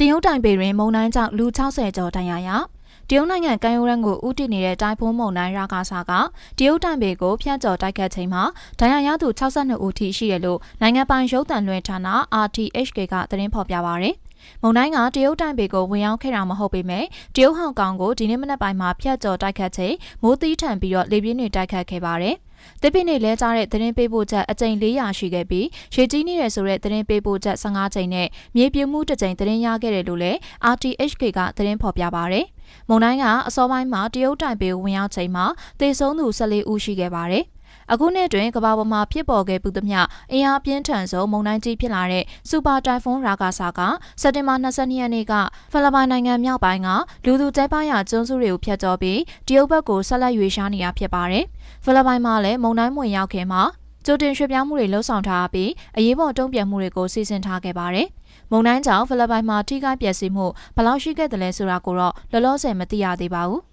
တရုတ်တိုင်ပေတွင်မုန်တိုင်းကြောင့်လူ60ကျော်ဒဏ်ရာရတရုတ်နိုင်ငံကမ်းရိုးတန်းကိုဥတီနေတဲ့တိုင်ဖုန်းမုန်တိုင်းရာဂါဆာကတရုတ်တိုင်ပေကိုဖျက်ကျော်တိုက်ခတ်ချိန်မှာဒဏ်ရာရသူ62ဦးထိရှိတယ်လို့နိုင်ငံပိုင်ရုပ်သံလွှင့်ဌာန RTHK ကသတင်းဖော်ပြပါရယ်မုန်တိုင်းကတရုတ်တိုင်ပေကိုဝင်ရောက်ခဲ့တာမဟုတ်ပေမဲ့တရုတ်ဟောင်ကောင်ကိုဒီနေ့မနက်ပိုင်းမှာဖျက်ကျော်တိုက်ခတ်ချိန်မိုးသီးထန်ပြီးတော့လေပြင်းတွေတိုက်ခတ်ခဲ့ပါတယ်။ တပိနေလဲကြားတဲ့သတင်းပေးပို့ချက်အကြိမ်400ရှိခဲ့ပြီးရေကြီးနေတဲ့ဆိုတဲ့သတင်းပေးပို့ချက်15ကြိမ်နဲ့မြေပြိုမှုတစ်ကြိမ်သတင်းရခဲ့တယ်လို့လည်း RTHK ကသတင်းဖော်ပြပါရယ်။မုန်တိုင်းကအစောပိုင်းမှာတရုတ်တိုင်ပေဝင်ရောက်ချိန်မှာသေဆုံးသူ14ဦးရှိခဲ့ပါတယ်။ အခုနှစ်တွင်ကမ္ဘာပေါ်မှာဖြစ်ပေါ်ခဲ့ပူသမျှအင်အားပြင်းထန်ဆုံးမုန်တိုင်းကြီးဖြစ်လာတဲ့စူပါတိုင်ဖွန်းရာဂါဆာကစက်တင်ဘာ22ရက်နေ့ကဖိလစ်ပိုင်နိုင်ငံမြောက်ပိုင်းကလူသူကျဲပါရကျွန်းစုတွေကိုဖျက်ကျော်ပြီးတရုတ်ဘက်ကိုဆက်လက်ရွေ့ရှားနေတာဖြစ်ပါတယ်။ဖိလစ်ပိုင်မှာလည်းမုန်တိုင်းဝင်ရောက်ခင်မှာကြိုတင်ရွှေ့ပြောင်းမှုတွေလှုပ်ဆောင်ထားပြီးအရေးပေါ်တုံ့ပြန်မှုတွေကိုစီစဉ်ထားခဲ့ပါတယ်။မုန်တိုင်းကြောင့်ဖိလစ်ပိုင်မှာထိခိုက်ပျက်စီးမှုဘယ်လောက်ရှိခဲ့တယ်လဲဆိုတာကိုတော့လောလောဆယ်မသိရသေးပါဘူး